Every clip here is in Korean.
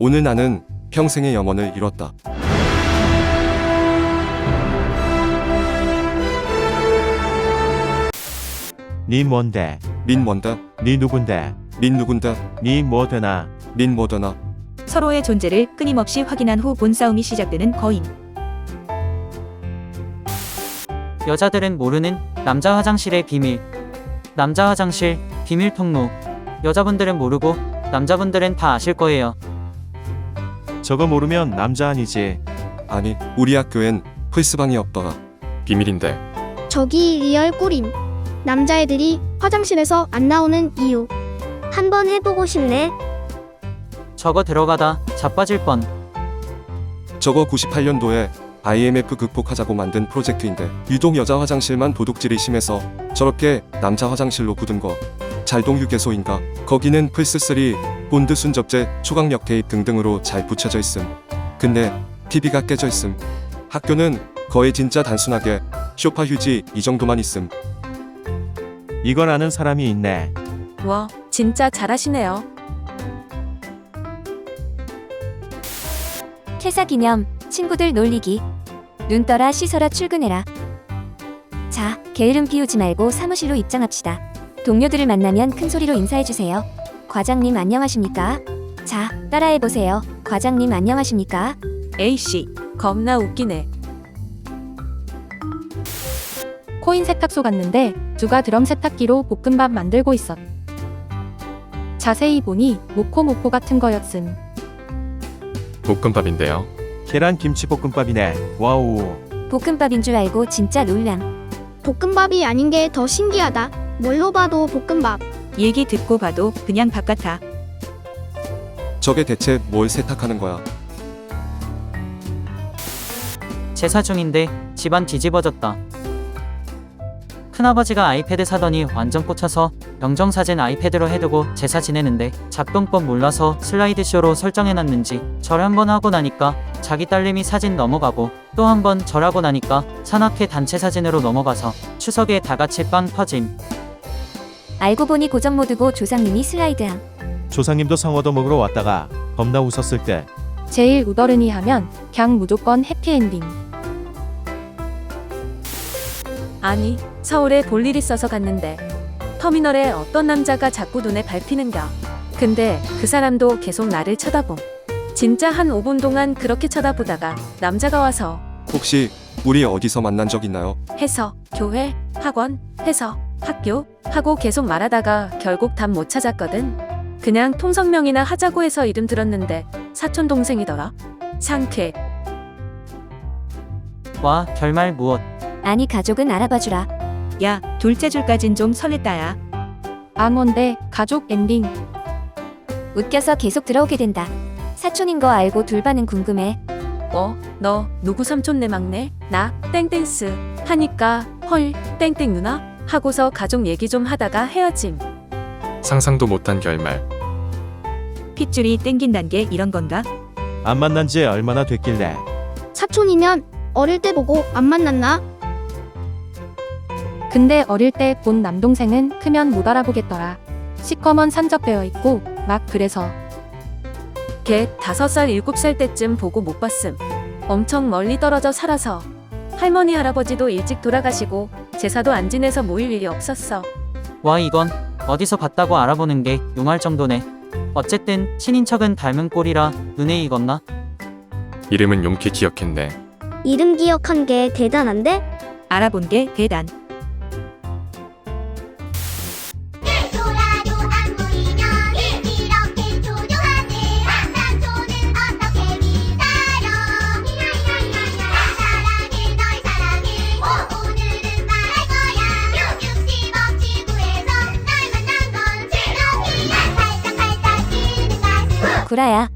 오늘 나는 평생의 염원을 이뤘다. 니 뭔데? 닌 뭔다? 니 누군데? 닌 누군다? 니뭐 되나? 닌 뭐더나? 서로의 존재를 끊임없이 확인한 후 본싸움이 시작되는 거인. 여자들은 모르는 남자 화장실의 비밀. 남자 화장실 비밀 통로. 여자분들은 모르고 남자분들은 다 아실 거예요. 저거 모르면 남자 아니지. 아니, 우리 학교엔 플스방이 없더라. 비밀인데. 저기 리얼 꿀임. 남자애들이 화장실에서 안 나오는 이유. 한번 해보고 싶네. 저거 들어가다 자빠질 뻔. 저거 98년도에 IMF 극복하자고 만든 프로젝트인데 유독 여자 화장실만 도둑질이 심해서 저렇게 남자 화장실로 굳은 거. 잘동 휴게소인가? 거기는 플스3, 본드 순접제, 초강력 테이프 등등으로 잘 붙여져 있음. 근데 TV가 깨져 있음. 학교는 거의 진짜 단순하게 쇼파 휴지 이 정도만 있음. 이걸 아는 사람이 있네. 와, 진짜 잘하시네요. 퇴사 기념 친구들 놀리기 눈 떠라 씻어라 출근해라 자 게으름 피우지 말고 사무실로 입장합시다 동료들을 만나면 큰 소리로 인사해주세요 과장님 안녕하십니까 자 따라해보세요 과장님 안녕하십니까 A씨, 겁나 웃기네. 코인 세탁소 갔는데 누가 드럼 세탁기로 볶음밥 만들고 있었. 자세히 보니 모코 모코 같은 거였음. 볶음밥인데요. 계란 김치 볶음밥이네. 와우. 볶음밥인 줄 알고 진짜 놀람 볶음밥이 아닌 게 더 신기하다. 뭘로 봐도 볶음밥. 얘기 듣고 봐도 그냥 밥 같아. 저게 대체 뭘 세탁하는 거야? 제사 중인데 집안 뒤집어졌다. 큰아버지가 아이패드 사더니 완전 꽂혀서 영정 사진 아이패드로 해두고 제사 지내는데 작동법 몰라서 슬라이드쇼로 설정해놨는지 절 한 번 하고 나니까 자기 딸내미 사진 넘어가고 또 한 번 절하고 나니까 산악회 단체 사진으로 넘어가서 추석에 다 같이 빵 터짐. 알고 보니 고정 모드고 조상님이 슬라이드함 조상님도 상어도 먹으러 왔다가 겁나 웃었을 때 제일 우더르니 하면 그냥 무조건 해피엔딩. 아니, 서울에 볼 일 있어서 갔는데 터미널에 어떤 남자가 자꾸 눈에 밟히는겨. 근데 그 사람도 계속 나를 쳐다봄. 진짜 한 5분 동안 그렇게 쳐다보다가 남자가 와서 혹시 우리 어디서 만난 적 있나요? 해서 교회, 학원, 해서 학교 하고 계속 말하다가 결국 답 못 찾았거든. 그냥 통성명이나 하자고 해서 이름 들었는데 사촌 동생이더라. 상쾌. 와 결말 무엇? 아니 가족은 알아봐주라 야, 둘째 줄까진 좀 설렜다야. 앙원데 가족 엔딩. 웃겨서 계속 들어오게 된다 사촌인 거 알고 둘반은 궁금해 어, 너 누구 삼촌 내 막내? 나 땡땡스 하니까 헐 땡땡 누나 하고서 가족 얘기 좀 하다가 헤어짐. 상상도 못한 결말. 핏줄이 땡긴단 게 이런 건가? 안 만난 지 얼마나 됐길래 사촌이면 어릴 때 보고 안 만났나? 근데 어릴 때 본 남동생은 크면 못 알아보겠더라. 시커먼 산적되어 있고 막 그래서 걔 다섯 살 일곱 살 때쯤 보고 못 봤음. 엄청 멀리 떨어져 살아서 할머니 할아버지도 일찍 돌아가시고 제사도 안 지내서 모일 일이 없었어. 와 이건 어디서 봤다고 알아보는 게 용할 정도네. 어쨌든 친인척은 닮은 꼴이라 눈에 익었나? 이름은 용케 기억했네. 이름 기억한 게 대단한데? 알아본 게 대단. 구라야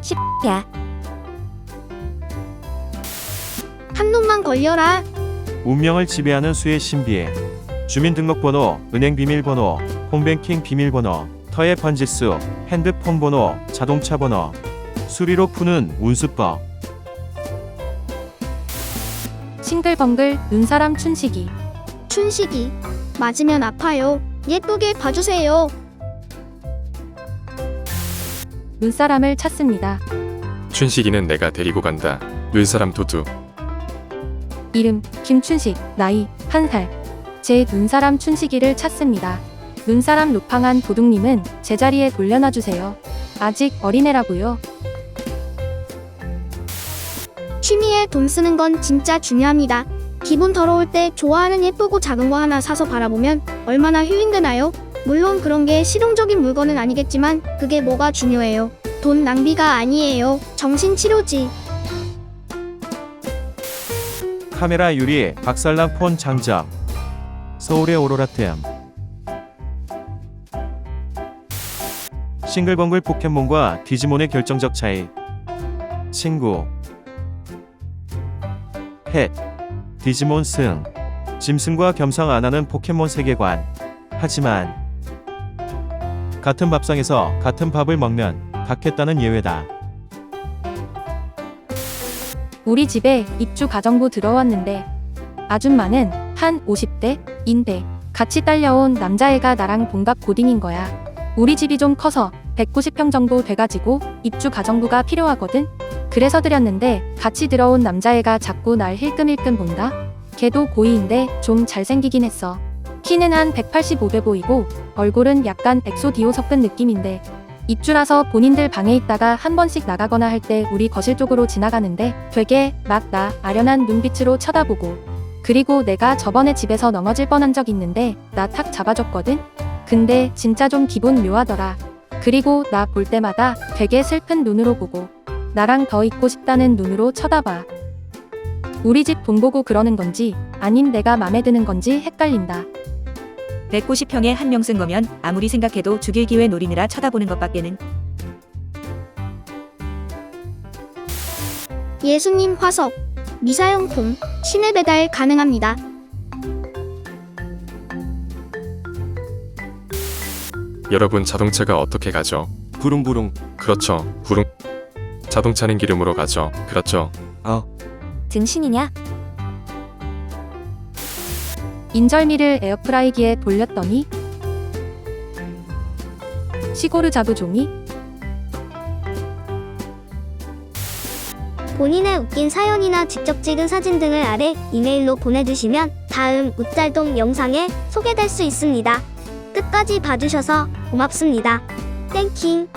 십야 한 놈만 걸려라. 운명을 지배하는 수의 신비. 주민등록번호, 은행 비밀번호, 홈뱅킹 비밀번호, 터의 번지수, 핸드폰 번호, 자동차 번호. 수리로 푸는 운수법. 싱글벙글 눈사람 춘식이. 춘식이. 맞으면 아파요. 예쁘게 봐주세요. 눈사람을 찾습니다. 춘식이는 내가 데리고 간다. 눈사람 도두. 이름 김춘식, 나이 1살. 제 눈사람 춘식이를 찾습니다. 눈사람 루팡한 도둑님은 제자리에 돌려놔 주세요. 아직 어린애라고요. 취미에 돈 쓰는 건 진짜 중요합니다. 기분 더러울 때 좋아하는 예쁘고 작은 거 하나 사서 바라보면 얼마나 힐링되나요? 물론 그런 게 실용적인 물건은 아니겠지만 그게 뭐가 중요해요. 돈 낭비가 아니에요. 정신치료지. 카메라 유리 박살난 폰 장점 서울의 오로라템 싱글벙글 포켓몬과 디지몬의 결정적 차이. 친구. 펫. 디지몬 승. 짐승과 겸상 안 하는 포켓몬 세계관. 하지만 같은 밥상에서 같은 밥을 먹면 닭했다는 예외다 우리 집에 입주 가정부 들어왔는데 아줌마는 한 50대인데 같이 딸려온 남자애가 나랑 동갑 고딩인 거야. 우리 집이 좀 커서 190평 정도 돼가지고 입주 가정부가 필요하거든. 그래서 드렸는데 같이 들어온 남자애가 자꾸 날 힐끔힐끔 본다. 걔도 고2인데 좀 잘생기긴 했어. 키는 한 185돼 보이고 얼굴은 약간 엑소디오 섞은 느낌인데 입주라서 본인들 방에 있다가 한 번씩 나가거나 할 때 우리 거실 쪽으로 지나가는데 되게 막 나 아련한 눈빛으로 쳐다보고 그리고 내가 저번에 집에서 넘어질 뻔한 적 있는데 나 탁 잡아줬거든? 근데 진짜 좀 기분 묘하더라. 그리고 나 볼 때마다 되게 슬픈 눈으로 보고 나랑 더 있고 싶다는 눈으로 쳐다봐. 우리 집 돈 보고 그러는 건지 아님 내가 맘에 드는 건지 헷갈린다. 190평에 한 명 쓴 거면 아무리 생각해도 죽일 기회 노리느라 쳐다보는 것밖에는 예수님 화석. 미사용품. 시내 배달 가능합니다. 여러분 자동차가 어떻게 가죠? 부릉부릉. 그렇죠. 부릉. 자동차는 기름으로 가죠. 그렇죠. 아, 등신이냐? 인절미를 에어프라이기에 돌렸더니 시고르 자두 종이 본인의 웃긴 사연이나 직접 찍은 사진 등을 아래 이메일로 보내주시면 다음 웃잘동 영상에 소개될 수 있습니다. 끝까지 봐주셔서 고맙습니다. 땡킹